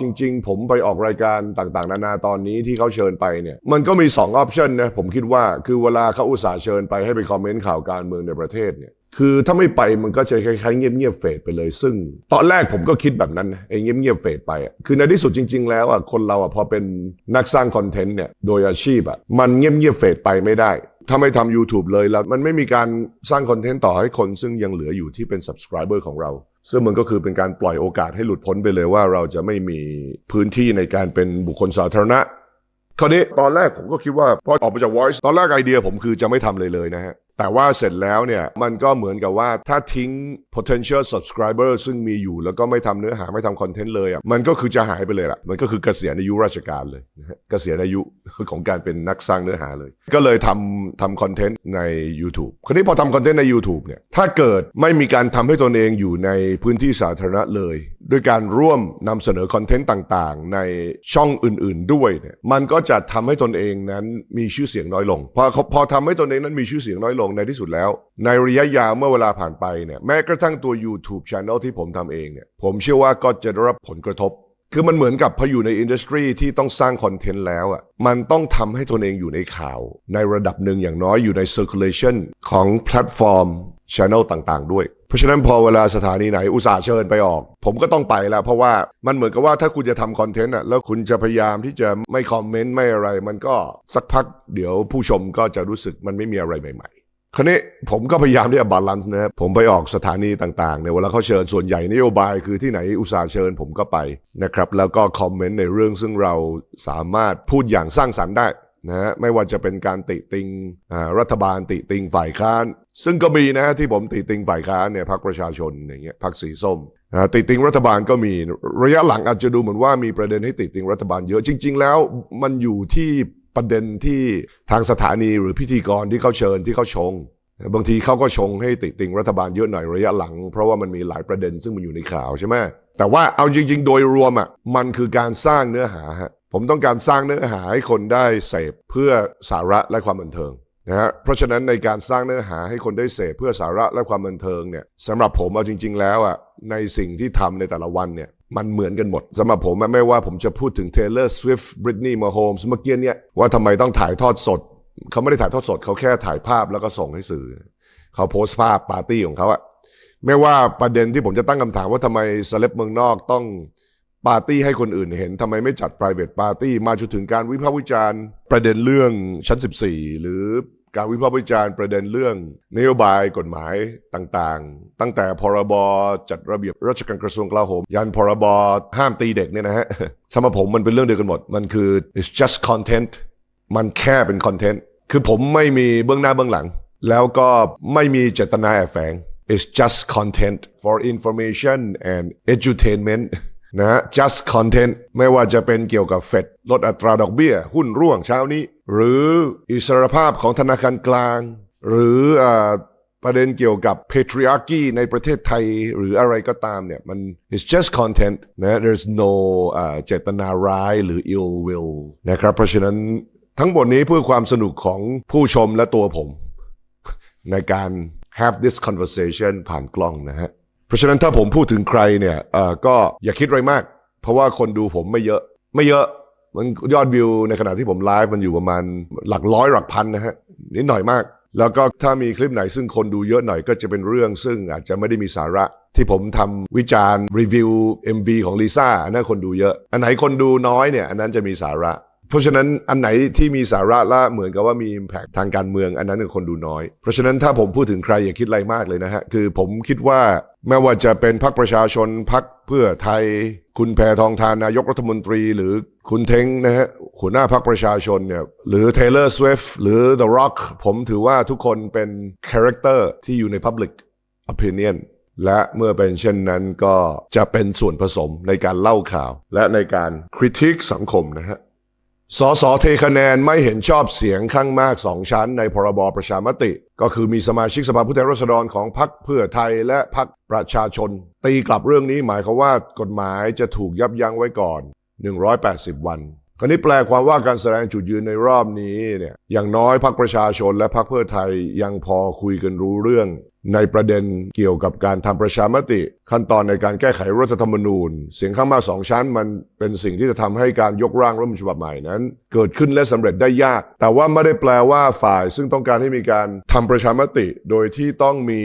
จริง ๆ ผมไปออกรายการต่างๆ นานาตอนนี้ที่เขาเชิญไปเนี่ยมันก็มี2องออปชันนะผมคิดว่าคือเวลาเขาอุตส่าห์เชิญไปให้ไปคอมเมนต์ข่าวการเมืองในประเทศเนี่ยคือถ้าไม่ไปมันก็จะคล้ายๆเงียบๆเฟดไปเลย ซึ่งตอนแรกผมก็คิดแบบนั้นนะไอ้เงียบๆเฟดไปอะคือในที่สุดจริง ๆ แล้วอะคนเราอะพอเป็นนักสร้างคอนเทนต์เนี่ยโดยอาชีพอะมันเงียบๆเฟดไปไม่ได้ ถ้าไม่ทำ YouTube เลยแล้วมันไม่มีการสร้างคอนเทนต์ต่อให้คนซึ่งยังเหลืออยู่ที่เป็น subscriber ของเรา ซึ่งมันก็คือเป็นการปล่อยโอกาสให้หลุดพ้นไปเลยว่าเราจะไม่มีพื้นที่ในการเป็นบุคคลสาธารณะคราวนี้ตอนแรกผมก็คิดว่าพอออกมาจาก Voice ตอนแรกไอเดียผมคือจะไม่ทำเลยเลยนะฮะ แต่ว่าเสร็จแล้วเนี่ยมันก็เหมือนกับว่าถ้าทิ้ง potential subscriber ซึ่งมีอยู่แล้วก็ไม่ทำเนื้อหาไม่ทำคอนเทนต์เลยอะมันก็คือจะหายไปเลยล่ะ มันก็คือเกษียณอายุราชการเลยนะฮะเกษียณอายุของการเป็นนักสร้างเนื้อหาเลย ก็เลยทำทำคอนเทนต์ใน YouTube คราวนี้พอทำคอนเทนต์ใน YouTube เนี่ยถ้าเกิดไม่มีการทำให้ตนเองอยู่ในพื้นที่สาธารณะเลย ด้วยการร่วมนำเสนอคอนเทนต์ต่างๆ ในช่องอื่นๆด้วยเนี่ยมันก็จะทำให้ตนเองนั้นมีชื่อเสียงน้อยลงพอพอทำให้ตนเองนั้นมีชื่อเสียงน้อยลงในที่สุดแล้ว ในระยะยาวเมื่อเวลาผ่านไปเนี่ยแม้กระทั่งตัว YouTube Channel ที่ผมทำเองเนี่ยผมเชื่อว่าก็จะได้รับผลกระทบ คือมันเหมือนกับพออยู่ในอินดัสทรีที่ต้องสร้างคอนเทนต์แล้วอะมันต้องทำให้ตนเองอยู่ในข่าว ในระดับหนึ่งอย่างน้อยอยู่ใน circulation ของแพลตฟอร์ม Channel ต่างๆ ด้วยเพราะฉะนั้นพอเวลาสถานีไหนอุตส่าห์เชิญไปออก ผมก็ต้องไปแล้วเพราะว่ามันเหมือนกับว่าถ้าคุณจะทำคอนเทนต์อะแล้วคุณจะพยายามที่จะไม่คอมเมนต์ไม่อะไร มันก็สักพักเดี๋ยวผู้ชมก็จะรู้สึกมันไม่มีอะไรใหม่ คราวนี้ผมก็พยายามที่จะบาลานซ์นะครับผมไปออกสถานีต่างๆเนี่ยเวลาเขาเชิญส่วนใหญ่นโยบายคือที่ไหนอุตสาห์เชิญผมก็ไปนะครับแล้วก็คอมเมนต์ในเรื่องซึ่งเราสามารถพูดอย่างสร้างสรรค์ได้นะฮะไม่ว่าจะเป็นการติติงรัฐบาลติติงฝ่ายค้าน ซึ่งก็มีนะฮะที่ผมติติงฝ่ายค้านเนี่ยพรรคประชาชนอย่างเงี้ยพรรคสีส้มติติงรัฐบาลก็มีระยะหลังอาจจะดูเหมือนว่ามีประเด็นให้ติติงรัฐบาลเยอะจริง ๆ แล้วมันอยู่ที่ ประเด็นที่ทางสถานีหรือพิธีกรที่เขาเชิญที่เขาชง บางทีเขาก็ชงให้ติติงรัฐบาลเยอะหน่อยระยะหลัง เพราะว่ามันมีหลายประเด็นซึ่งมันอยู่ในข่าวใช่ไหมแต่ว่าเอาจริง ๆ โดยรวมอะมันคือการสร้างเนื้อหาฮะผมต้องการสร้างเนื้อหาให้คนได้เสพเพื่อสาระและความบันเทิงนะฮะเพราะฉะนั้นในการสร้างเนื้อหาให้คนได้เสพเพื่อสาระและความบันเทิงเนี่ยสำหรับผมเอาจริง ๆ แล้วอะในสิ่งที่ทำในแต่ละวันเนี่ย มันเหมือนกันหมดสำหรับผมไม่ว่าผมจะพูดถึง Taylor Swift Britney Mahomes เมื่อกี้เนี่ยว่าทำไมต้องถ่ายทอดสด เขาไม่ได้ถ่ายทอดสด เขาแค่ถ่ายภาพแล้วก็ส่งให้สื่อ เขาโพสต์ภาพปาร์ตี้ของเขาอะไม่ว่าประเด็นที่ผมจะตั้งคำถามว่าทำไมเซเลบเมืองนอกต้องปาร์ตี้ให้คนอื่นเห็นทำไมไม่จัด private party มาจนถึงการวิพากษ์วิจารณ์ ประเด็นเรื่องชั้น 14 หรือ การวิพากษ์วิจารณ์ประเด็นเรื่อง นโยบายกฎหมายต่างๆ ตั้งแต่พรบจัดระเบียบราชการกระทรวงกลาโหม ยันพรบห้ามตีเด็กเนี่ยนะฮะสำหรับผมมันเป็นเรื่องเดียวกันหมด มันคือ it's just content มันแค่เป็นคอนเทนต์คือผมไม่มีเบื้องหน้าเบื้องหลัง แล้วก็ไม่มีเจตนาแอบแฝง it's just content for information and edutainment นะฮะ just content ไม่ว่าจะเป็นเกี่ยวกับเฟดลดอัตราดอกเบี้ย หุ้นร่วงเช้านี้ หรืออิสรภาพของธนาคารกลาง หรืออประเด็นเกี่ยวกับ patriarchy ในประเทศไทยหรืออะไรก็ตามเนี่ยมัน it's just content นะ there's no เจตนาร้ายหรือ ill will นะครับ เพราะฉะนั้นทั้งหมดนี้เพื่อความสนุกของผู้ชมและตัวผม ในการ have this conversation ผ่านกล้องนะฮะ เพราะฉะนั้นถ้าผมพูดถึงใครเนี่ยก็อย่าคิดอะไรมาก เพราะว่าคนดูผมไม่เยอะไม่เยอะ มันยอดวิวในขณะที่ผมไลฟ์มันอยู่ประมาณหลักร้อยหลักพันนะฮะนิดหน่อยมาก แล้วก็ถ้ามีคลิปไหนซึ่งคนดูเยอะหน่อยก็จะเป็นเรื่องซึ่งอาจจะไม่ได้มีสาระที่ผมทำวิจารณ์รีวิว MV ของลิซ่าอันนั้นคนดูเยอะ อันไหนคนดูน้อยเนี่ยอันนั้นจะมีสาระ เพราะฉะนั้นอันไหนที่มีสาระและเหมือนกับว่ามี impact ทางการเมือง อันนั้นคือคนดูน้อย เพราะฉะนั้นถ้าผมพูดถึงใครอย่าคิดอะไรมากเลยนะฮะคือผมคิดว่าไม่ว่าจะเป็นพรรคประชาชนพรรคเพื่อไทย คุณแพทองทานนายกรัฐมนตรี หรือ คุณเท้งนะฮะหัวหน้าพรรคประชาชนเนี่ยหรือ Taylor Swift หรือ The Rock ผมถือว่าทุกคนเป็น character ที่อยู่ใน public opinion และเมื่อเป็นเช่นนั้นก็จะเป็นส่วนผสมในการเล่าข่าว และในการคริติคสังคมนะฮะสสเทคะแนนไม่เห็นชอบเสียงข้างมากสองชั้นในพรบประชามติ ก็คือมีสมาชิกสภาผู้แทนราษฎรของพรรคเพื่อไทยและพรรคประชาชน ตีกลับเรื่องนี้หมายความว่ากฎหมายจะถูกยับยั้งไว้ก่อน 180 วันคราวนี้แปลความว่าการแสดงจุดยืนในรอบนี้เนี่ยอย่างน้อยพรรคประชาชนและพรรคเพื่อไทยยังพอคุยกันรู้เรื่อง ในประเด็นเกี่ยวกับการทำประชามติ ขั้นตอนในการแก้ไขรัฐธรรมนูญ เสียงข้างมากสองชั้น มันเป็นสิ่งที่จะทำให้การยกร่างรัฐธรรมนูญฉบับใหม่นั้น เกิดขึ้นและสำเร็จได้ยาก แต่ว่าไม่ได้แปลว่าฝ่ายซึ่งต้องการให้มีการทำประชามติ โดยที่ต้องมี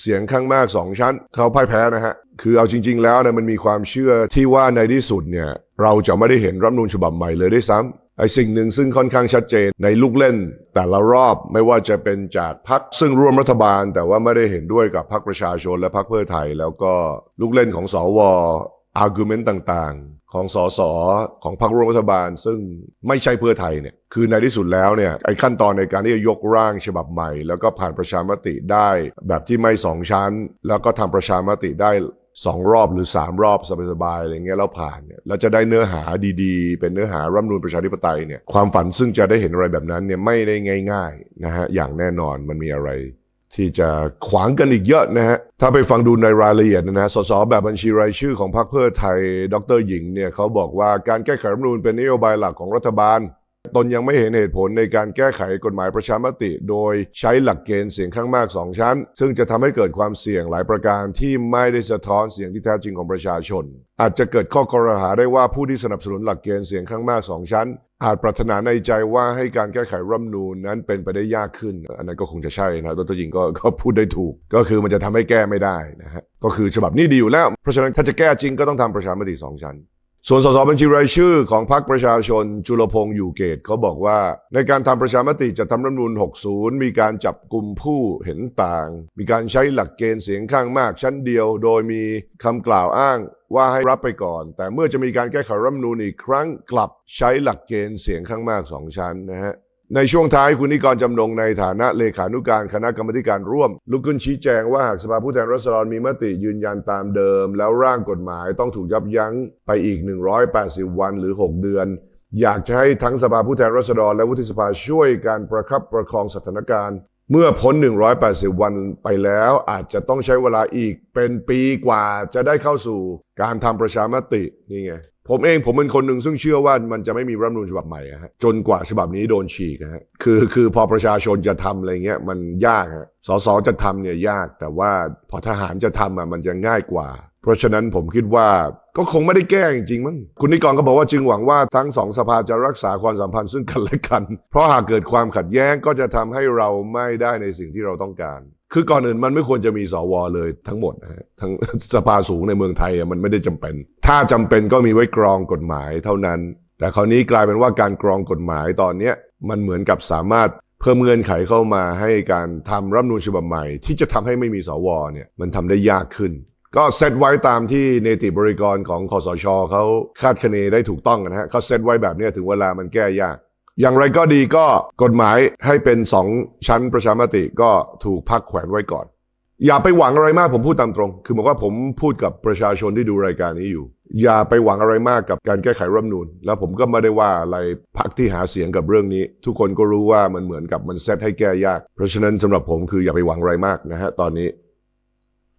เสียงข้างมากสองชั้น เขาพ่ายแพ้นะฮะคือเอาจริง ๆ แล้วเนี่ยมันมีความเชื่อที่ว่าในที่สุดเนี่ยเราจะไม่ได้เห็นรัฐธรรมนูญฉบับใหม่เลยด้วยซ้ำ ไอ้สิ่งหนึ่งซึ่งค่อนข้างชัดเจนในลูกเล่น แต่ละรอบไม่ว่าจะเป็นจากพรรคซึ่งร่วมรัฐบาล แต่ว่าไม่ได้เห็นด้วยกับพรรคประชาชนและพรรคเพื่อไทย แล้วก็ลูกเล่นของสวอาร์กิวเมนต์ต่างๆ ของสสของพรรคร่วมรัฐบาล ซึ่งไม่ใช่เพื่อไทยเนี่ยคือในที่สุดแล้วเนี่ยไอ้ขั้นตอนในการที่จะยกร่างฉบับใหม่ แล้วก็ผ่านประชามติได้ แบบที่ไม่สองชั้น แล้วก็ทำประชามติได้ สองรอบหรือสามรอบสบายๆอะไรเงี้ยแล้วผ่านเนี่ยเราจะได้เนื้อหาดีๆ เป็นเนื้อหารัฐมนูญประชาธิปไตยเนี่ยความฝันซึ่งจะได้เห็นอะไรแบบนั้นเนี่ยไม่ได้ง่ายๆนะฮะอย่างแน่นอนมันมีอะไร ที่จะขวางกันอีกเยอะนะฮะถ้าไปฟังดูในรายละเอียดนะฮะสสแบบบัญชีรายชื่อของพรรคเพื่อไทย ดรหญิงเนี่ยเขาบอกว่าการแก้ไขรัฐมนูญเป็นนโยบายหลักของรัฐบาล ตนยังไม่เห็นเหตุผลในการแก้ไขกฎหมายประชามติ โดยใช้หลักเกณฑ์เสียงข้างมากสองชั้น ซึ่งจะทำให้เกิดความเสี่ยงหลายประการที่ไม่ได้สะท้อนเสียงที่แท้จริงของประชาชน อาจจะเกิดข้อกรหาได้ว่าผู้ที่สนับสนุนหลักเกณฑ์เสียงข้างมากสองชั้น อาจปรารถนาในใจว่าให้การแก้ไขรัฐมนูญนั้นเป็นไปได้ยากขึ้น อันนั้นก็คงจะใช่นะดรหญิงก็ก็พูดได้ถูก ก็คือมันจะทำให้แก้ไม่ได้นะฮะก็คือฉบับนี้ดีอยู่แล้วเพราะฉะนั้นถ้าจะแก้จริงก็ต้องทำประชามติสองชั้น ส่วนสสบัญชีรายชื่อของพรรคประชาชนจุลพงษ์อยู่เกตเขาบอกว่า ในการทำประชามติจะทำรัฐมนูล60 มีการจับกลุ่มผู้เห็นต่าง มีการใช้หลักเกณฑ์เสียงข้างมากชั้นเดียว โดยมีคำกล่าวอ้างว่าให้รับไปก่อน แต่เมื่อจะมีการแก้ไขรัฐมนูลอีกครั้งกลับใช้หลักเกณฑ์เสียงข้างมากสองชั้นนะฮะ ในช่วงท้ายคุณนิกรจำนงในฐานะเลขานุการคณะกรรมการร่วม ลุกขึ้นชี้แจงว่าหากสภาผู้แทนราษฎรมีมติยืนยันตามเดิม แล้วร่างกฎหมายต้องถูกยับยั้งไปอีก 180 วันหรือ 6 เดือน อยากจะให้ทั้งสภาผู้แทนราษฎรและวุฒิสภาช่วยการประคับประคองสถานการณ์ เมื่อพ้น 180 วันไปแล้ว อาจจะต้องใช้เวลาอีกเป็นปีกว่าจะได้เข้าสู่การทำประชามตินี่ไง ผมเองผมเป็นคนหนึ่งซึ่งเชื่อว่ามันจะไม่มีรัฐมนูญฉบับใหม่ฮะจนกว่าฉบับนี้โดนฉีกฮะคือคือพอประชาชนจะทำอะไรเงี้ยมันยากฮะสสจะทำเนี่ยยาก แต่ว่าพอทหารจะทำอะมันจะง่ายกว่า เพราะฉะนั้นผมคิดว่าก็คงไม่ได้แก้จริงๆมั้งคุณนิกรก็บอกว่าจึงหวังว่าทั้งสองสภาจะรักษาความสัมพันธ์ซึ่งกันและกัน เพราะหากเกิดความขัดแย้งก็จะทำให้เราไม่ได้ในสิ่งที่เราต้องการ คือก่อนอื่นมันไม่ควรจะมีสวเลยทั้งหมดนะฮะทั้งสภาสูงในเมืองไทยอะมันไม่ได้จำเป็น ถ้าจำเป็นก็มีไว้กรองกฎหมายเท่านั้น แต่คราวนี้กลายเป็นว่าการกรองกฎหมายตอนเนี้ยมันเหมือนกับสามารถเพิ่มเงื่อนไขเข้ามาให้การทำรัฐนูญฉบับใหม่ ที่จะทำให้ไม่มีสวเนี่ยมันทำได้ยากขึ้น ก็เซตไว้ตามที่เนติบริกรของคอสชเขาคาดคะเนได้ถูกต้องนะฮะเขาเซตไว้แบบนี้ถึงเวลามันแก้ยาก อย่างไรก็ดีก็กฎหมายให้เป็นสองชั้นประชามติก็ถูกพักแขวนไว้ก่อน อย่าไปหวังอะไรมากผมพูดตามตรง คือบอกว่าผมพูดกับประชาชนที่ดูรายการนี้อยู่ อย่าไปหวังอะไรมากกับการแก้ไขรัฐมนูญแล้วผมก็ไม่ได้ว่าอะไรพักที่หาเสียงกับเรื่องนี้ ทุกคนก็รู้ว่ามันเหมือนกับมันเซตให้แก้ยาก เพราะฉะนั้นสำหรับผมคืออย่าไปหวังอะไรมากนะฮะตอนนี้